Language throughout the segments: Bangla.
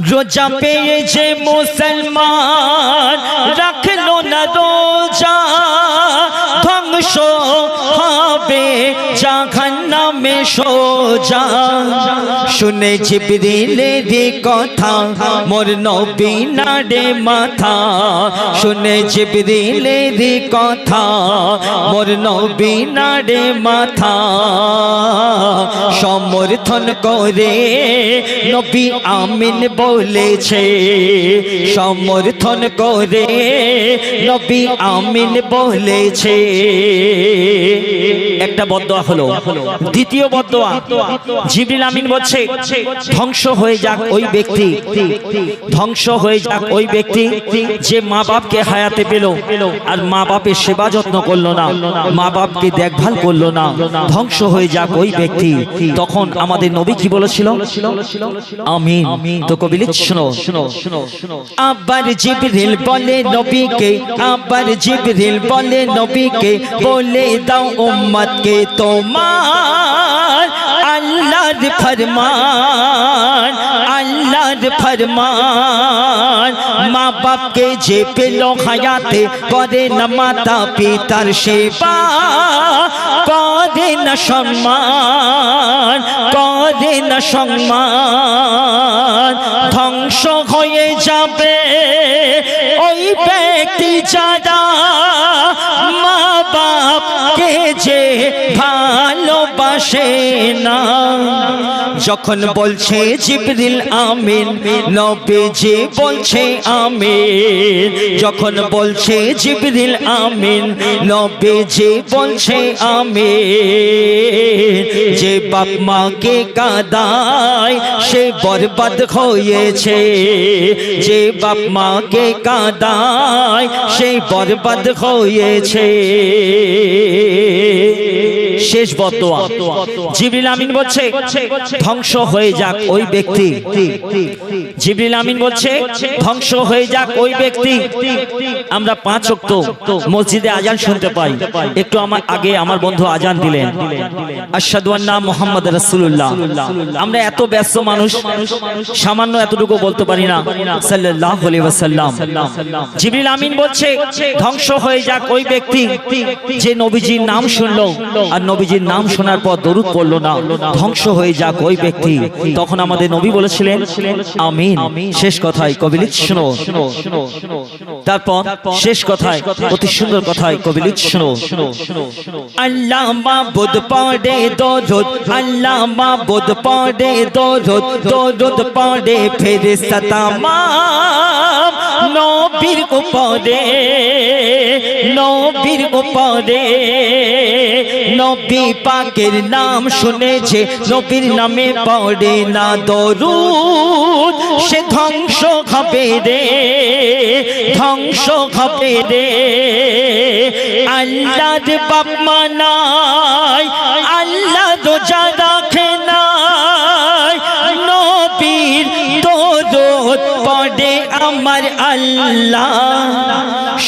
রোজা পেয়েছে মুসলমান, রাখল না রোজা, ধ্বংস হবে, জাহান্নামে সোজা। শুনে জিবরিলের কথা, মোর নবী নাড়ে মাথা। শুনে জিবরিলের কথা, মোর নবী নাড়ে মাথা। সমর্থন করে। নবী আমিন বলেছে, সমর্থন করে। নবী আমিন বলেছে। একটা বদয়া হলো। দ্বিতীয় বদয়া জিবরিল আমিন বলছে, ধ্বংস হয়ে যাক ওই ব্যক্তি। ধ্বংস হয়ে যাক ওই ব্যক্তি যে মা বাপকে হায়াতে পেল আর মা বাপের সেবা যত্ন করল না। মা বাপকে দেখভাল করল না। ধ্বংস হয়ে যাক ওই ব্যক্তি। তখন আমাদের নবী কি বলেছিল? আমিন। তো কবি শোনো। আবার জিবরিল বলে নবীকে, আবার জিবরিল বলে নবীকে, বলে দাও উম্মতকে তোমার আল্লাহর ফরমান আল্লাহর ফরমান। মা বাপকে যে পেল হায়াতে, করে না মাতা পিতার সেবা। করে না সম্মান, করে না সম্মান। ধ্বংস হয়ে যাবে। ভালোবাসে না। যখন বলছে জিবরিল আমিন, নবীজি বলছে আমিন। যখন বলছে জিবরিল আমিন, নবীজি বলছে আমিন। যে বাপ মাকে কাদায়, সে বরবাদ হয়েছে। যে বাপ মাকে কাদায়, সে বরবাদ হয়েছে। শেষ বদোয়া জিবরিল আমিন বলছে, ধ্বংস হয়ে যাক ওই ব্যক্তি। জিবরিল আমিন বলছে, ধ্বংস হয়ে যাক ওই ব্যক্তি। আমরা পাঁচ অক্ত মসজিদে আজান শুনতে পাই। একটু আমার আগে আমার বন্ধু আজান দিলেন। আশহাদু আন্না মুহাম্মদ রাসূলুল্লাহ। আমরা এত ব্যস্ত মানুষ, সামান্য এতটুকু বলতে পারি না। সাল্লাল্লাহু আলাইহি ওয়াসাল্লাম। জিবরিল আমিন বলছে, ধ্বংস হয়ে যাক ওই ব্যক্তি যে নবীজির নাম শুনলো আর নবীজির নাম শোনার পর দরুদ পড়ল না ধ্বংস হয়ে যাক ওই ব্যক্তি। তখন আমাদের নবী বলেছিলেন আমিন। শেষ কথায় কবিলিত শোনো। তারপর শেষ কথায় অতি সুন্দর কথায় কবিলিত শোনো। আল্লাহ মাবুদ পড়ে দরুদ আল্লাহ মাবুদ পড়ে দরুদ দরুদ পড়ে ফেরেশতা তামাম নবীর উপরে নবীর উপরে নবী পাকের নাম শুনেছে, নবীর নামে পড়ে না দরুদ। সে ধ্বংস হবে রে, ধ্বংস হবে রে। আল্লাহর বাপ মানায় আল্লাহ রোজা রাখে নাই। নবীর দরুদ পড়ে আমার আল্লাহ।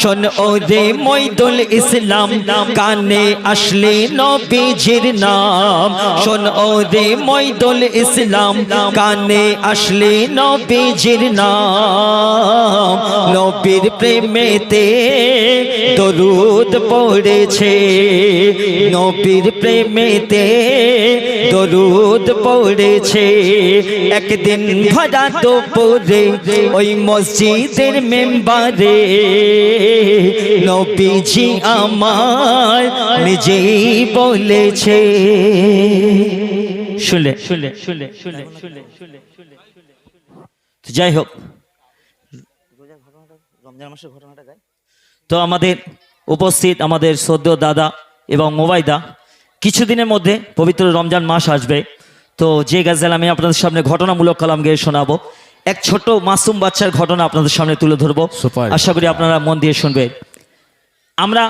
শোন ও রে মইদুল ইসলাম, কানে আসলে নবীজির নাম। শোন ও রে মইদুল ইসলাম, কানে আসলে নবীজির নাম। নবীর প্রেমেতে দরুদ পড়েছে, নবীর প্রেমেতে দরুদ পড়েছে। একদিন ভরা দুপুরে ওই মসজিদের মেম্বারে নবীজি আমার নিজেই বলেছে। শুনলে? শুনলে শুনলে শুনলে শুনলে শুনলে শুনলে যাই হোক, তো আমাদের উপস্থিত আমাদের সদ্য দাদা এবং মোবাইদা কিছুদিনের মধ্যে পবিত্র রমজান মাস আসবে। তো যে গাজাল আমি আপনাদের সামনে ঘটনামূলক কালাম গিয়ে শোনাবো। এক ছোট মাসুম বাচ্চার ঘটনা আপনাদের সামনে তুলে ধরবো। আশা করি আপনারা মন দিয়ে শুনবেন আমরা